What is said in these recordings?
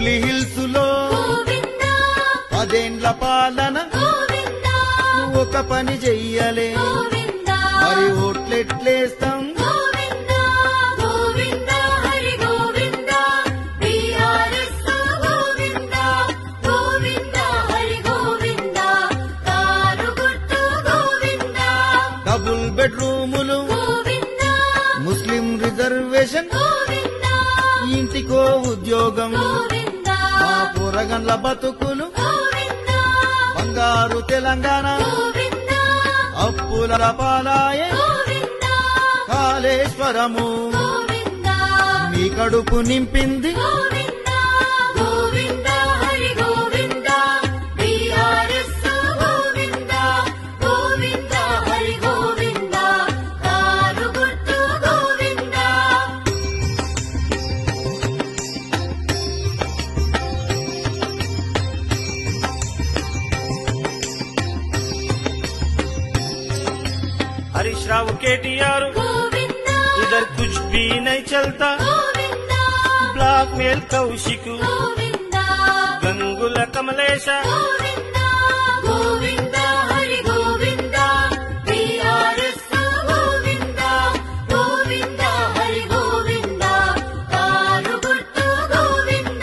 Jubilee హిల్స్లో పదేండ్ల పాలన ఒక పని చెయ్యలే. మరి ఓట్లెట్లేస్తాం? డబుల్ బెడ్రూములు ముస్లిం రిజర్వేషన్ ఇంటికో ఉద్యోగం గోవింద మా పురగండ్ల బతుకులు బంగారు తెలంగాణ. అప్పుల పాలాయే కాళేశ్వరము. మీ కడుపు నింపింది. గోవింద. హరి గోవింద. బిఆర్ఎస్ గోవింద. గోవింద. హరి గోవింద. కారు గుర్తు గోవింద.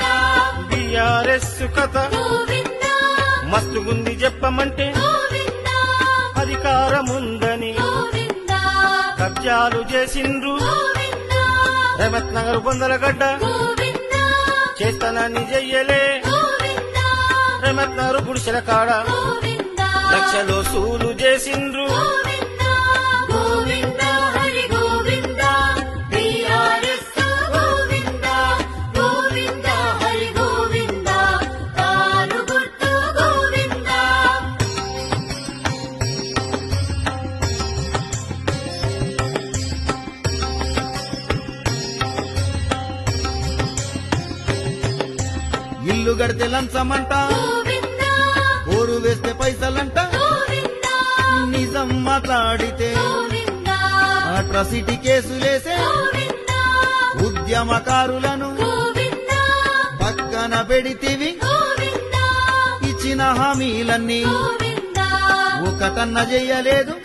బీఆర్ఎస్ కథ. గోవింద. మస్తుగుంది చెప్పమంటే. అధికారముందని. కబ్జాలు చేసిండ్రు. రేవత్ నగర్ బొందలగడ్డ చేస్తానని చెయ్యలే. రేవత్ నగర్ గుడిసెల కాడ. లక్షలో సూలు చేసిండ్రు. ఇల్లు గడితే లంచమంట. ఊరు వేస్తే పైసలంట. నిజం మాట్లాడితే. అట్రాసిటీ కేసులేసే ఉద్యమకారులను పక్కన పెడితివి. ఇచ్చిన హామీలన్నీ ఒకటన్న చెయ్యలేదు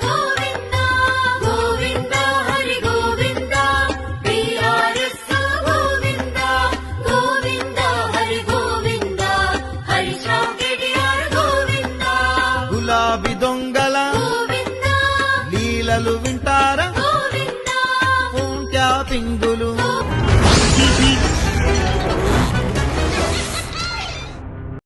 లీలలు వింటారా? పూంట్యా పింగులు